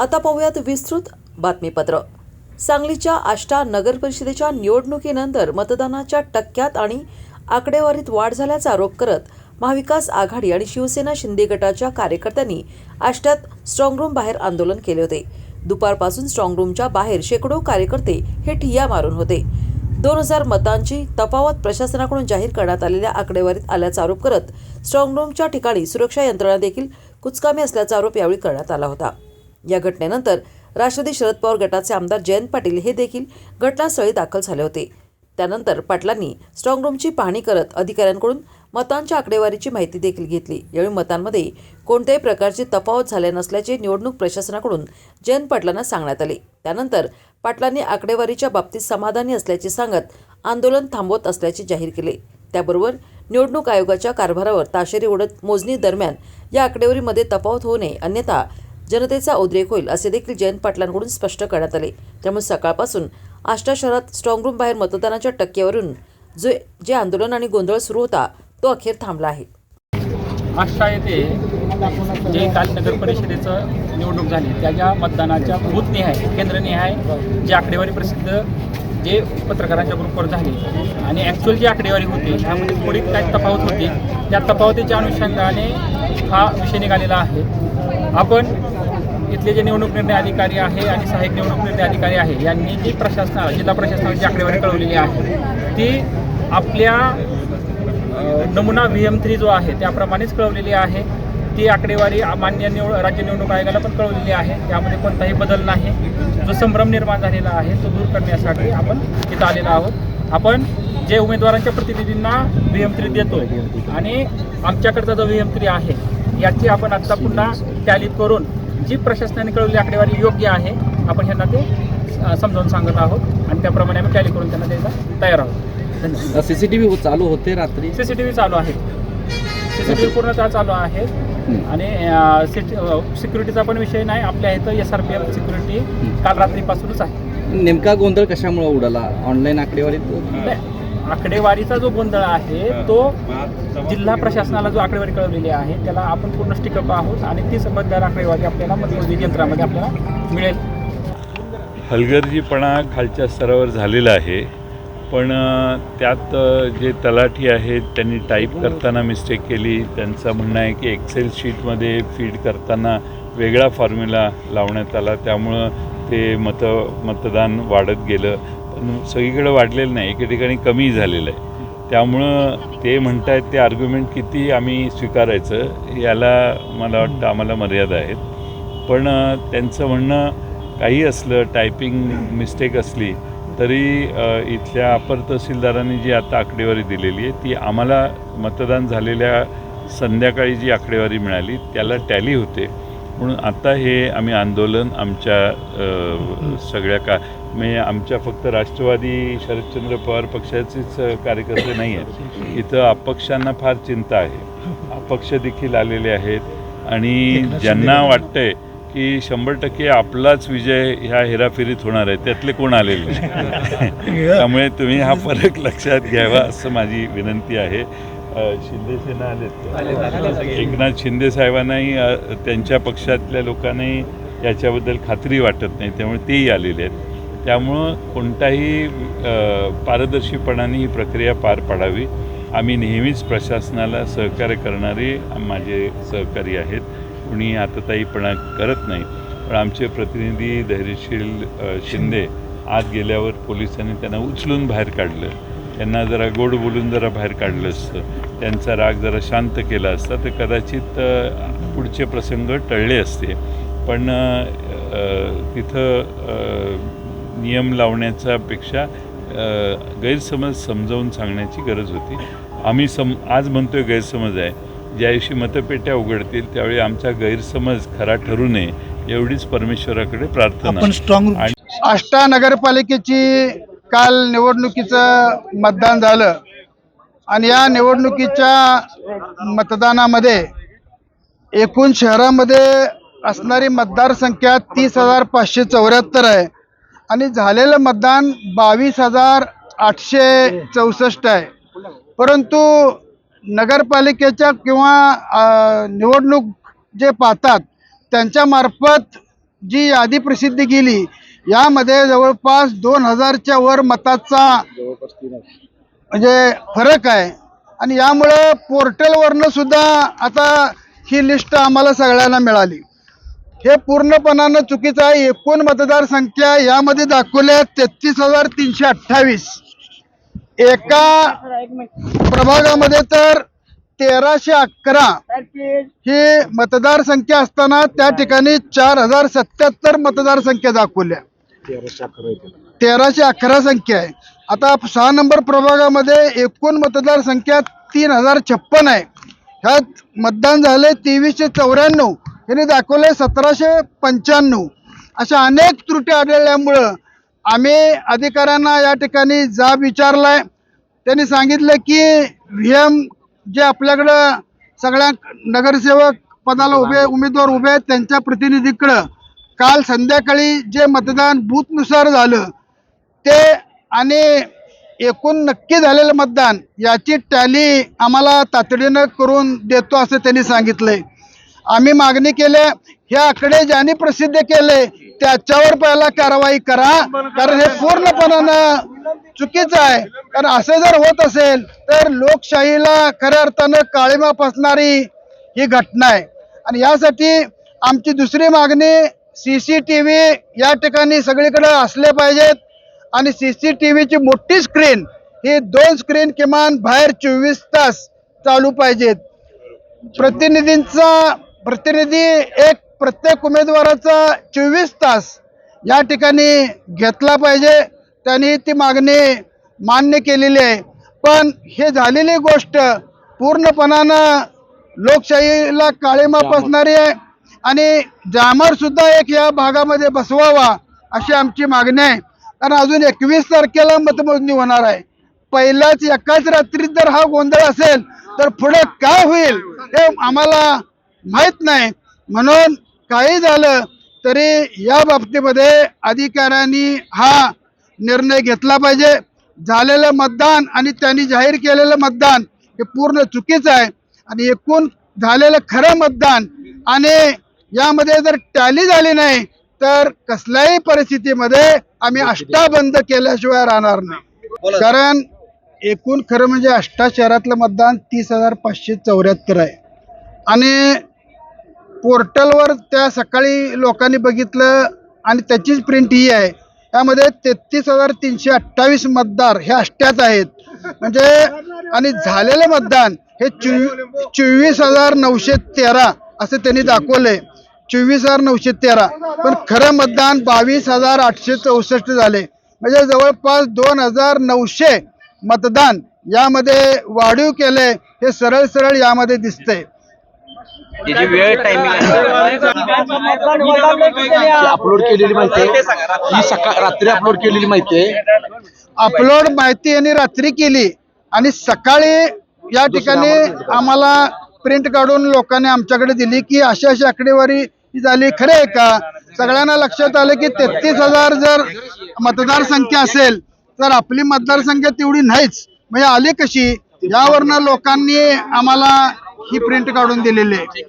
आता पाहूयात विस्तृत बातमीपत्र. सांगलीच्या आष्टा नगर परिषदेच्या निवडणुकीनंतर मतदानाच्या टक्क्यात आणि आकडेवारीत वाढ झाल्याचा आरोप करत महाविकास आघाडी आणि शिवसेना शिंदे गटाच्या कार्यकर्त्यांनी आष्ट्यात स्ट्रॉंगरूम बाहेर आंदोलन केले होते. दुपारपासून स्ट्रॉंगरूमच्या बाहेर शेकडो कार्यकर्ते हे ठिय्या मारून होते. दोन हजार मतांची तफावत प्रशासनाकडून जाहीर करण्यात आलेल्या आकडेवारीत आल्याचा आरोप करत स्ट्रॉंगरूमच्या ठिकाणी सुरक्षा यंत्रणा देखील कुचकामी असल्याचा आरोप यावेळी करण्यात आला होता. या घटनेनंतर राष्ट्रवादी शरद पवार गटाचे आमदार जयंत पाटील हे देखील घटनास्थळी दाखल झाले होते. त्यानंतर पाटलांनी स्ट्रॉंगरूमची पाहणी करत अधिकाऱ्यांकडून मतांच्या आकडेवारीची माहिती देखील घेतली. यावेळी मतांमध्ये कोणत्याही प्रकारची तफावत झाल्या नसल्याचे निवडणूक प्रशासनाकडून जयंत पाटलांना सांगण्यात आले. त्यानंतर पाटलांनी आकडेवारीच्या बाबतीत समाधानी असल्याचे सांगत आंदोलन थांबवत असल्याचे जाहीर केले. त्याबरोबर निवडणूक आयोगाच्या कारभारावर ताशेरी ओढत मोजणी दरम्यान या आकडेवारीमध्ये तफावत होऊ नये अन्यथा जनतेचा उद्रेक होईल असे देखील जयंत पाटलांकडून स्पष्ट करण्यात आले. त्यामुळे सकाळपासून आष्टा शहरात स्ट्रॉंगरूम बाहेर मतदानाच्या टक्केवरून जे जे आंदोलन आणि गोंधळ सुरू होता तो अखेर थांबला आहे. आष्टा येथे जे काल नगर परिषदेचं निवडणूक झाली त्याच्या मतदानाच्या बूथनिहाय केंद्रनिहाय जी आकडेवारी प्रसिद्ध जे पत्रकारांच्या ग्रुपवर झाली आणि ॲक्च्युअल जी आकडेवारी होती ह्यामध्ये थोडी काही तफावत होती त्या तफावतीच्या अनुषंगाने हा विषय निघालेला आहे. आपण इथले जे निवडणूक निर्णय अधिकारी आहे आणि सहाय्यक निवडणूक निर्णय अधिकारी आहे यांनी जी प्रशासनाला जिल्हा प्रशासनाला जी आकडेवारी कळवलेली आहे ती आपल्या नमुना व्ही एम थ्री जो आहे त्याप्रमाणेच कळवलेली आहे. ती आकडेवारी मान्य निवड राज्य निवडणूक आयोगाला पण कळवलेली आहे. त्यामध्ये कोणताही बदल नाही. जो संभ्रम निर्माण झालेला आहे तो दूर करण्यासाठी आपण इथं आलेलो आहोत. आपण जे उमेदवारांच्या प्रतिनिधींना व्ही एम थ्री देतो आणि आमच्याकडचा जो व्ही एम थ्री आहे याची आपण आत्ता पुन्हा टॅलीत करून जी प्रशासनाने कळवलेली आकडेवारी योग्य आहे आपण ह्यांना ते समजावून सांगत आहोत आणि त्याप्रमाणे आम्ही टॅली करून त्यांना द्यायला तयार आहोत. धन्यवाद. सीसीटीव्ही चालू होते रात्री? सी सी टी व्ही चालू आहे. सी सी टी व्ही पूर्णतः चालू आहे. आणि सिक्युरिटीचा पण विषय नाही आपल्या इथं S R P F security काल रात्रीपासूनच आहे. नेमका गोंधळ कशामुळे उडाला? ऑनलाईन आकडेवारीत? आकडेवारीचा जो गोंधळ आहे तो जिल्हा प्रशासनाला जो आकडेवारी कळवलेली आहे त्याला आपण पूर्ण स्टिकअप आहोत आणि ती संबंधित आकडेवारी आपल्याला मतमोजणी यंत्रामध्ये आपल्याला मिळेल. हलगर्जीपणा खालच्या स्तरावर झालेला आहे पण त्यात जे तलाठी आहेत त्यांनी टाईप करताना मिस्टेक केली. त्यांचं म्हणणं आहे की एक्सेल शीटमध्ये फीड करताना वेगळा फॉर्म्युला लावण्यात आला. त्यामुळं ते मत मतदान वाढत गेलं. सगळीकडे वाढलेलं नाही एके ठिकाणी कमी झालेलं आहे. त्यामुळं ते म्हणत आहेत ते आर्ग्युमेंट किती आम्ही स्वीकारायचं याला मला वाटतं आम्हाला मर्यादा आहेत. पण त्यांचं म्हणणं काही असलं टायपिंग मिस्टेक असली तरी इथल्या अपर तहसीलदारांनी जी आता आकडेवारी दिलेली आहे ती आम्हाला मतदान झालेल्या संध्याकाळी जी आकडेवारी मिळाली त्याला टॅली होते. म्हणून आता हे आम्ही आंदोलन आमच्या सगळ्या का म्हणजे आमच्या फक्त राष्ट्रवादी शरदचंद्र पवार पक्षाचेच कार्यकर्ते नाही आहेत. इथं अपक्षांना फार चिंता आहे. अपक्ष देखील आलेले आहेत. आणि ज्यांना वाटतंय की शंभर टक्के आपलाच विजय ह्या हेराफेरीत होणार आहे त्यातले कोण आलेले. त्यामुळे तुम्ही हा फरक लक्षात घ्यावा असं माझी विनंती आहे. शिंदे सेना आलेत एकनाथ शिंदे साहेबांनाही त्यांच्या पक्षातल्या लोकांनाही याच्याबद्दल खात्री वाटत नाही. त्यामुळे तेही आलेले आहेत. त्यामुळं कोणताही पारदर्शीपणाने ही प्रक्रिया पार पाडावी. आम्ही नेहमीच प्रशासनाला सहकार्य करणारे माझे सहकारी आहेत. कुणी आतताईपणा करत नाही. पण आमचे प्रतिनिधी धैर्यशील शिंदे आत गेल्यावर पोलिसांनी त्यांना उचलून बाहेर काढलं. त्यांना जरा गोड बोलून जरा बाहेर काढलं असतं. त्यांचा राग जरा शांत केला असता. तर कदाचित पुढचे प्रसंग टळले असते. पण तिथं नियम लावण्याचा पेक्षा अ, गैरसमज समजावून सांगण्याची गरज होती. आम्ही सम आज म्हणतोय गैरसमज आहे. ज्या दिवशी मतपेट्या उघडतील त्यावेळी आमचा गैरसमज खरा ठरू नये एवढीच परमेश्वराकडे प्रार्थना. स्ट्रॉंग आणि आष्टा नगरपालिकेची काल निवडणुकीचं मतदान झालं आणि या निवडणुकीच्या मतदानामध्ये एकूण शहरामध्ये असणारी मतदारसंख्या तीस हजार पाचशे चौऱ्याहत्तर आहे आणि झालेलं मतदान बावीस हजार आठशे चौसष्ट आहे. परंतु नगरपालिकेच्या किंवा निवडणूक जे पाहतात त्यांच्यामार्फत जी यादी प्रसिद्ध केली यामध्ये जवळपास दोन हजारच्या वर मताचा म्हणजे फरक आहे. आणि यामुळं पोर्टलवरनं सुद्धा आता ही लिस्ट आम्हाला सगळ्यांना मिळाली. हे पूर्णपणानं चुकीचं आहे. एकूण मतदारसंख्या यामध्ये दाखवल्या तेहतीस हजार तीनशे अठ्ठावीस. एका प्रभागामध्ये तर तेराशे अकरा ही मतदारसंख्या असताना त्या ठिकाणी चार हजार सत्याहत्तर मतदारसंख्या दाखवल्या. तेराशे अकरा संख्या आहे. आता सहा नंबर प्रभागामध्ये एकूण मतदार संख्या तीन हजार छप्पन आहे. ह्यात मतदान झाले तेवीसशे चौऱ्याण्णव. यांनी दाखवले सतराशे पंच्याण्णव. अशा अनेक त्रुटी आढळल्यामुळं आम्ही अधिकाऱ्यांना या ठिकाणी जाब विचारलाय. त्यांनी सांगितलं की व्ही एम जे आपल्याकडं सगळ्या नगरसेवक पदाला उभे उमेदवार उभे आहेत त्यांच्या प्रतिनिधीकडं काल संध्याकाळी जे मतदान बूथनुसार झालं ते आणि एकूण नक्की झालेलं मतदान याची टॅली आम्हाला तातडीनं करून देतो असं त्यांनी सांगितलंय. आम्ही मागणी केले हे आकडे ज्यांनी प्रसिद्ध केले त्याच्यावर पहिला कारवाई करा कारण हे पूर्णपणानं चुकीचं आहे. कारण असं जर होत असेल तर लोकशाहीला खऱ्या अर्थानं काळीमा फसणारी ही घटना आहे. आणि यासाठी आमची दुसरी मागणी सी सी टी व्ही या ठिकाणी सगळीकडे असले पाहिजेत. आणि सी सी टी व्हीची मोठी स्क्रीन ही दोन स्क्रीन किमान बाहेर चोवीस तास चालू पाहिजेत. प्रतिनिधींचा प्रतिनिधी एक प्रत्येक उमेदवाराचा चोवीस तास या ठिकाणी घेतला पाहिजे. त्यांनी ती मागणी मान्य केलेली आहे. पण हे झालेली गोष्ट पूर्णपणानं लोकशाहीला काळीमा फसणारी आहे. आणि जामर सुद्धा एक या भागामध्ये बसवावा अशी आमची मागणी आहे. कारण अजून एकवीस तारखेला मतमोजणी होणार आहे. पहिल्याच एकाच रात्रीत जर हा गोंधळ असेल तर पुढे काय होईल हे आम्हाला माहीत नाही. म्हणून काही झालं तरी या बाबतीमध्ये अधिकाऱ्यांनी हा निर्णय घेतला पाहिजे. झालेलं मतदान आणि त्यांनी जाहीर केलेलं मतदान हे पूर्ण चुकीचं आहे. आणि एकूण झालेलं खरं मतदान आणि यामध्ये जर टॅली झाली नाही तर कसल्याही परिस्थितीमध्ये आम्ही अष्टा बंद केल्याशिवाय राहणार नाही. कारण एकूण खरं म्हणजे अष्टा शहरातलं मतदान तीस हजार पाचशे चौऱ्याहत्तर आहे. आणि पोर्टलवर त्या सकाळी लोकांनी बघितलं आणि त्याचीच प्रिंट ही आहे. त्यामध्ये तेहतीस हजार तीनशे अठ्ठावीस मतदार हे अष्ट्यात आहेत. म्हणजे आणि झालेलं मतदान हे चोवी चोवीस हजार नऊशे तेरा असं त्यांनी दाखवलंय. चोवीस हजार नऊशे तेरा. पण खरं मतदान बावीस हजार आठशे चौसष्ट झाले. म्हणजे जवळपास दोन हजार नऊशे मतदान यामध्ये वाढीव केले हे सरळ सरळ यामध्ये वेळ टायमिंग अपलोड केलेली माहिती ही सकाळ रात्री अपलोड केलेली माहिती अपलोड माहिती यांनी रात्री केली आणि सकाळी या ठिकाणी आम्हाला प्रिंट काढून लोकांनी आमच्याकडे दिली की अशी अशी आकडेवारी ही झाली खरे आहे का? सगळ्यांना लक्षात आलं की तेहतीस हजार जर मतदारसंख्या असेल तर आपली मतदारसंख्या तेवढी नाहीच. म्हणजे आली कशी? यावरनं लोकांनी आम्हाला ही प्रिंट काढून दिलेली आहे.